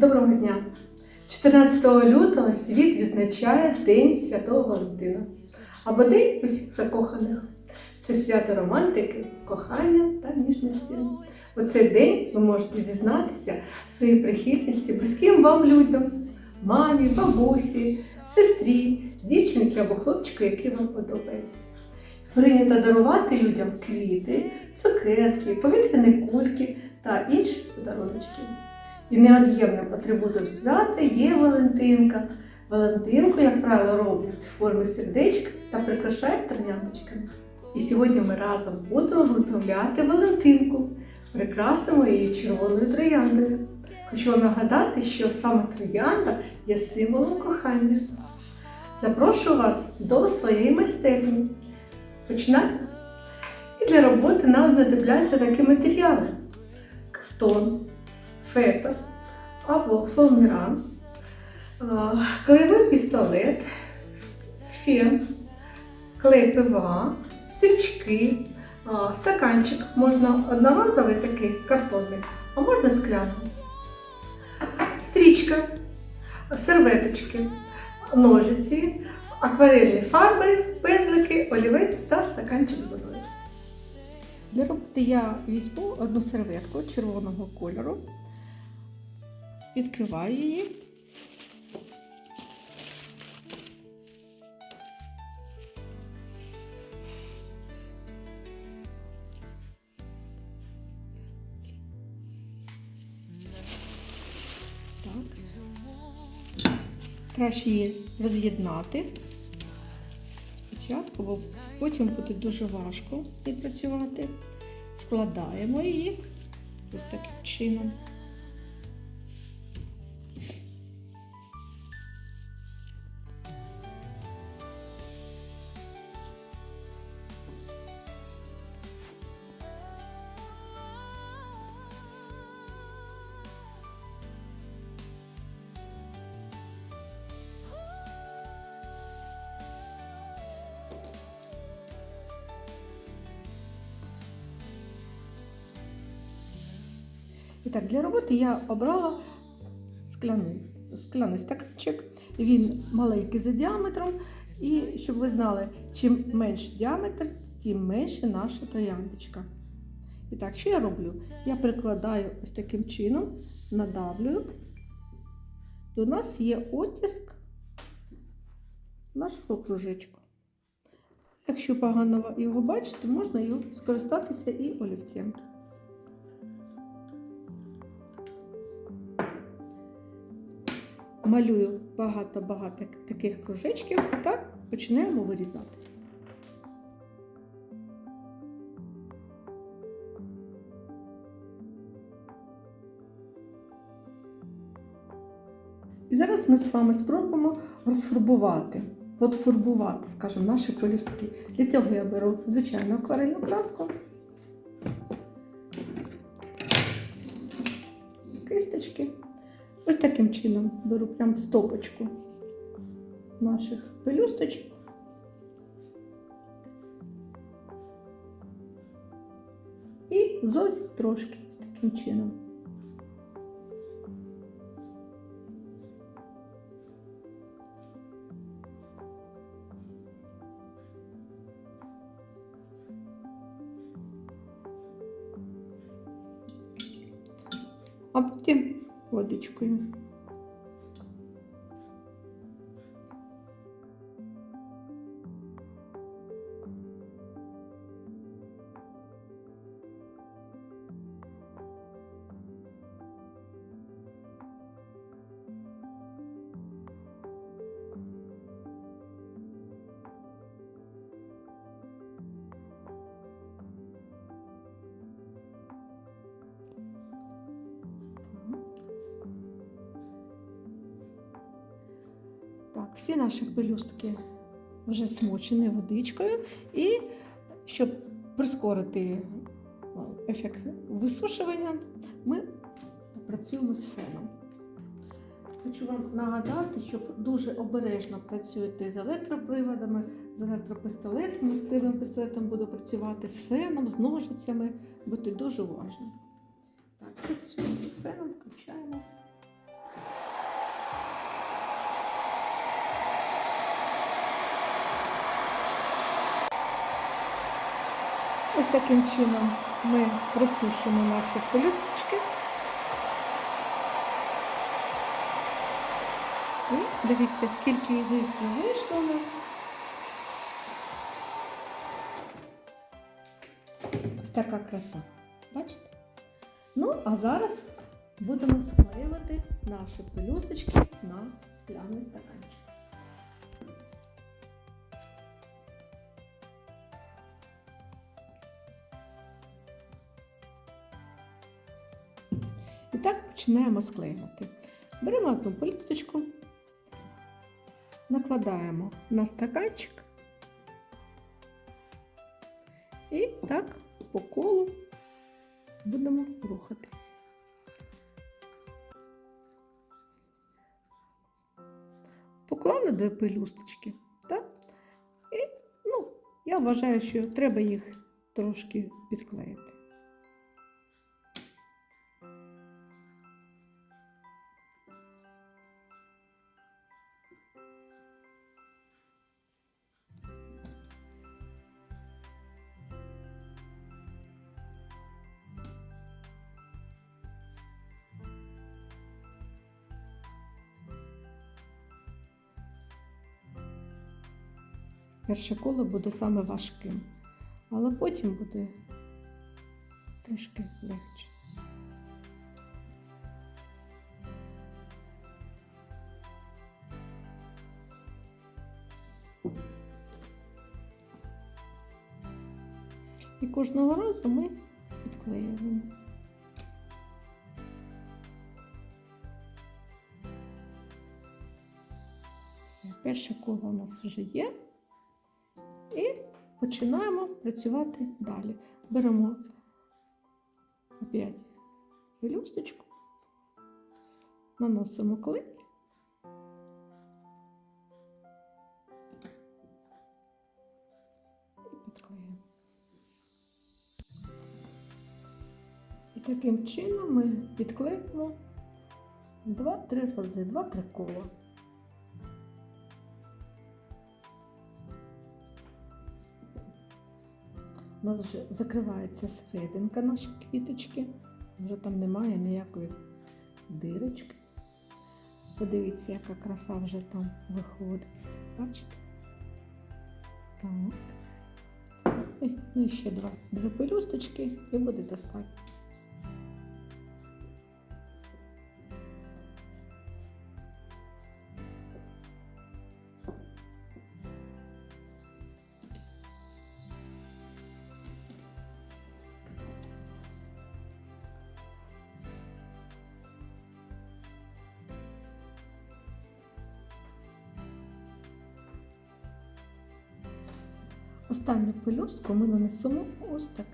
Доброго дня! 14 лютого світ відзначає День Святого Валентина або День усіх закоханих. Це свято романтики, кохання та ніжності. У цей день ви можете зізнатися в своїй прихильності близьким вам людям, мамі, бабусі, сестрі, дівчинки або хлопчику, який вам подобається. Прийнято дарувати людям квіти, цукерки, повітряні кульки та інші подарунки. І неод'ємним атрибутом свята є Валентинка. Валентинку, як правило, роблять з форми сердечка та прикрашають трояндочками. І сьогодні ми разом будемо виготовляти Валентинку, прикрасимо її червоною трояндою. Хочу вам нагадати, що саме троянда є символом кохання. Запрошую вас до своєї майстерні. Починати. І для роботи нам знадобляться такі матеріали: картон, фетр або фоаміран, а, клеєвий пістолет, фен, клей ПВА, стрічки, стаканчик. Можна одноразовий такий картонний, а можна скляний. Стрічка, серветочки, ножиці, акварельні фарби, пензлики, олівець та стаканчик з водою. Для роботи я візьму одну серветку червоного кольору, відкриваю її. Так. Краще її роз'єднати спочатку, бо потім буде дуже важко з нею працювати. Складаємо її ось таким чином. І так, для роботи я обрала скляний, скляний стаканчик. Він маленький за діаметром. І щоб ви знали, чим менший діаметр, тим менше наша трояндочка. І так, що я роблю? Я прикладаю ось таким чином, надавлюю. І у нас є оттиск нашого кружечку. Якщо погано його бачите, можна його скористатися і олівцем. Малюю багато-багато таких кружечків та починаємо вирізати. І зараз ми з вами спробуємо розфарбувати, подфарбувати, скажімо, наші пелюстки. Для цього я беру звичайну акварельну краску, кисточки. Ось таким чином беру прям стопочку наших пелюсточок. І зовсім трошки ось таким чином. Водичкою. Всі наші пелюстки вже смочені водичкою. І щоб прискорити ефект висушування, ми працюємо з феном. Хочу вам нагадати, щоб дуже обережно працюєте з електроприводами, з електропістолетами, з кривим пістолетом буду працювати з феном, з ножицями. Будьте дуже уважні. Так, працюємо з феном, включаємо. Таким чином ми присушимо наші пелюсточки. І дивіться, скільки їх вийшло у нас. Ось така краса. Бачите? Ну, а зараз будемо склеювати наші пелюсточки на скляний стаканчик. Так починаємо склеювати. Беремо одну пелюсточку, накладаємо на стаканчик і так по колу будемо рухатись. Поклали дві пелюсточки, так? І, ну, я вважаю, що треба їх трошки підклеїти. Перше коло буде саме важким, але потім буде трошки легше. І кожного разу ми підклеюємо. Все, перше коло у нас вже є. Починаємо працювати далі. Беремо опять пелюсточку, наносимо клей. І підклеїмо. І таким чином ми підклеїмо 2-3 рази, 2-3 кола. У нас вже закривається серединка нашої квіточки. Вже там немає ніякої дирочки. Подивіться, яка краса вже там виходить. Бачите? Так. Ну і ще два. Дві пелюсточки і буде достатньо. Останню пелюстку ми нанесемо ось так,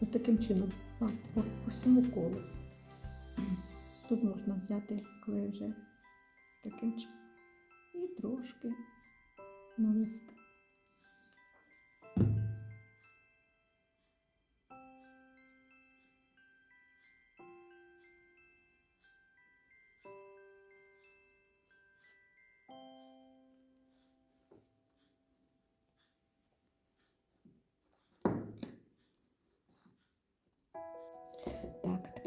ось таким чином, а, по, по всьому колу. Тут можна взяти клей вже таким чином і трошки нанести.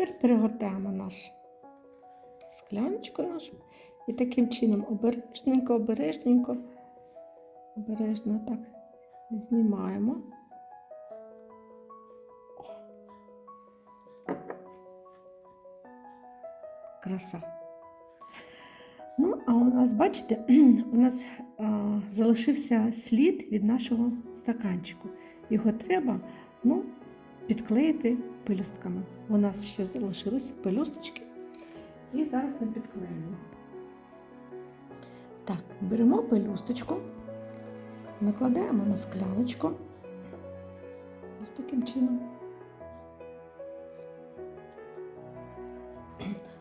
Тепер перегортаємо наш скляночку нашу і таким чином обережненько, обережненько, обережно так знімаємо. Краса. Ну, а у нас, бачите, у нас а, залишився слід від нашого стаканчику. Його треба, ну, підклеїти пелюстками. У нас ще залишилися пелюсточки. І зараз ми підклеїмо. Так, беремо пелюсточку, накладаємо на скляночку. Ось таким чином.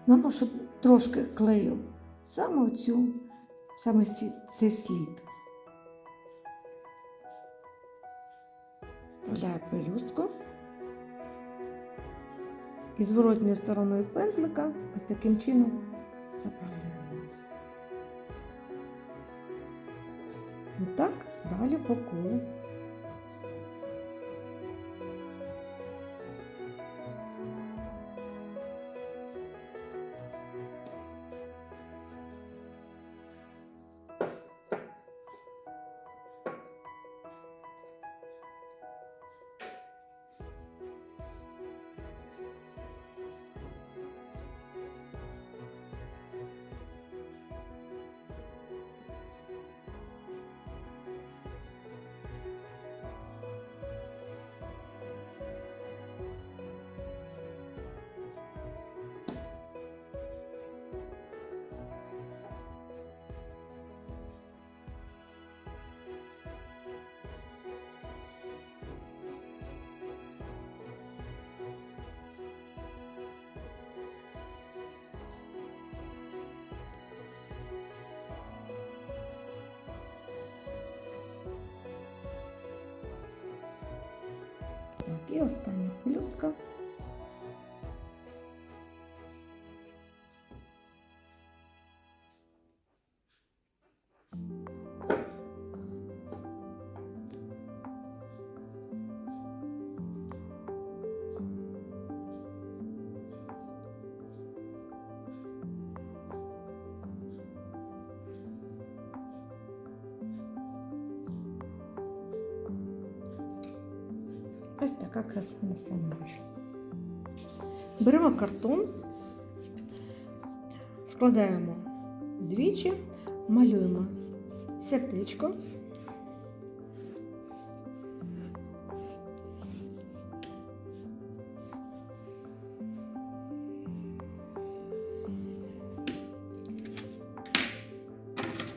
Наношу трошки клею саме цю, саме цей слід. Вставляю пелюстку. І зворотньою стороною пензлика ось таким чином заправляємо. І так далі по колу. І остання пелюстка. Ось така краса на самому. Беремо картон, складаємо двічі, малюємо сердечко.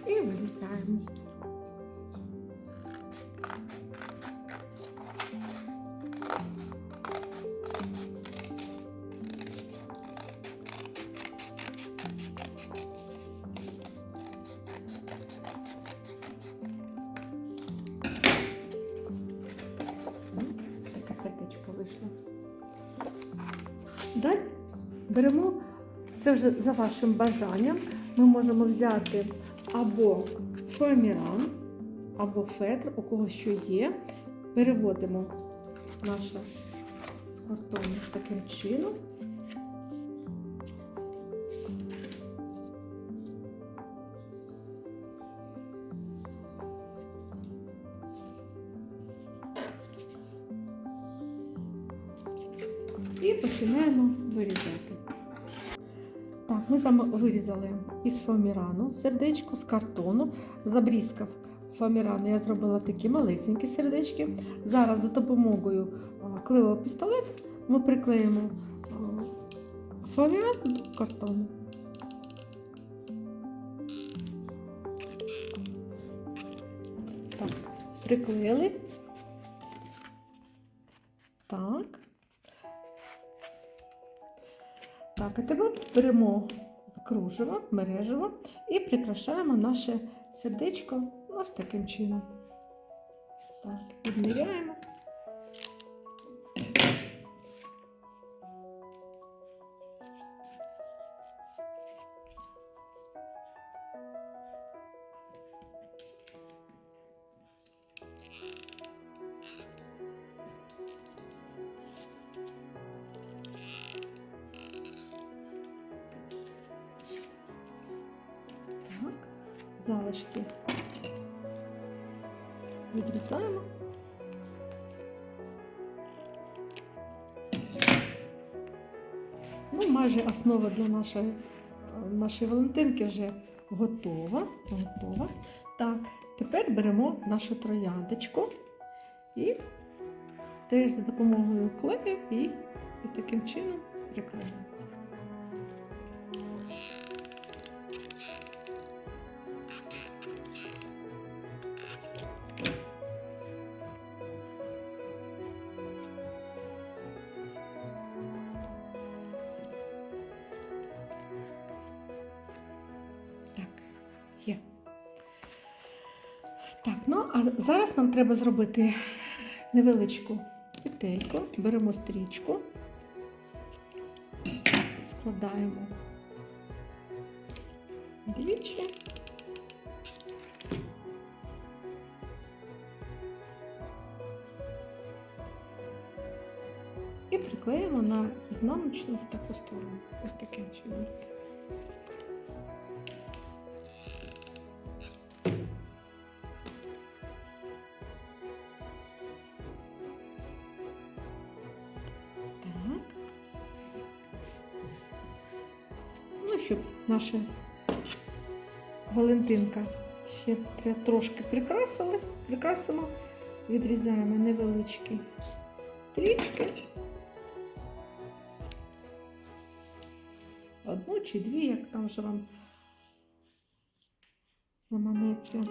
І вирізаємо. Беремо, це вже за вашим бажанням, ми можемо взяти або фоаміран, або фетр, у кого що є. Переводимо наше з картону таким чином. Вирізали із фоамірану сердечко з картону, забрізкав фоамірану. Я зробила такі малесенькі сердечки. Зараз за допомогою клеєвого пістолета ми приклеїмо фоаміран до картону. Так, приклеїли. Так. Так, а тепер беремо кружево, мережево і прикрашаємо наше сердечко ось таким чином. Так, відміряємо. Залишки відрізаємо. Ну, майже основа для нашої, е, нашої Валентинки вже готова. готова. Так, тепер беремо нашу трояндочку і теж за допомогою клею і, і таким чином приклеїмо. Нам треба зробити невеличку петельку. Беремо стрічку, складаємо двічі. І приклеїмо на ізнаночну таку сторону. Ось таким чином. Наша Валентинка ще трошки прикрасили, прикрасимо, відрізаємо невеличкі стрічки. Одну чи дві, як там вже вам заманеться.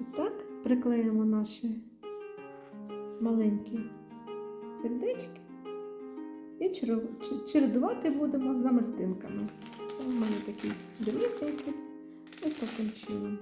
І так приклеїмо наші маленькі сердечки і чередувати будемо з намистинками. У мене такі білисенькі, ось таким чином.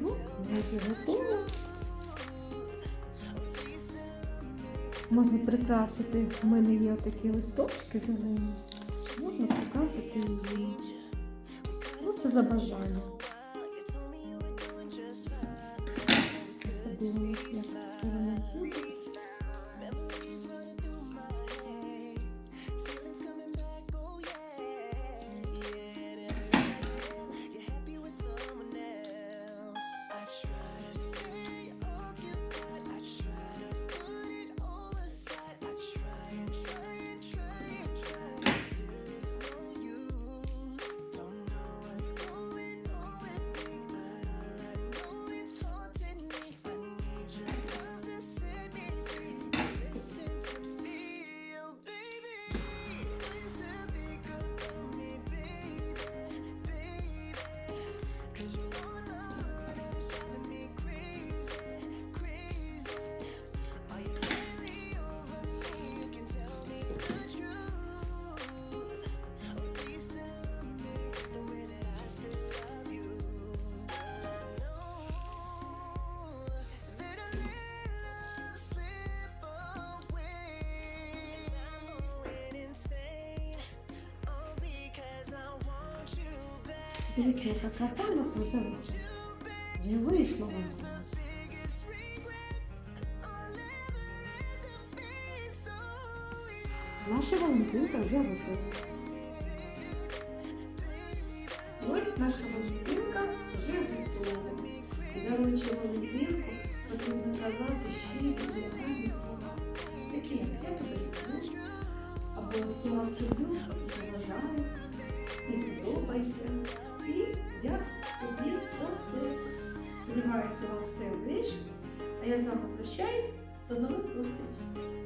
Ну, майже готово. Можна прикрасити, в мене є такі листочки зелені. Можна прикрасити її. Це за бажанням. Дивіться, яка краса у нас вже вийшла. Вже вийшло. Наша Валентинка вже готова. Ось наша Валентинка вже готова. Даруючи Валентинку, потрібно казати щирі гарні слова. Такі, як я тебе люблю, або я вас люблю, і поважаю, і прощаюсь. До нових зустрічей.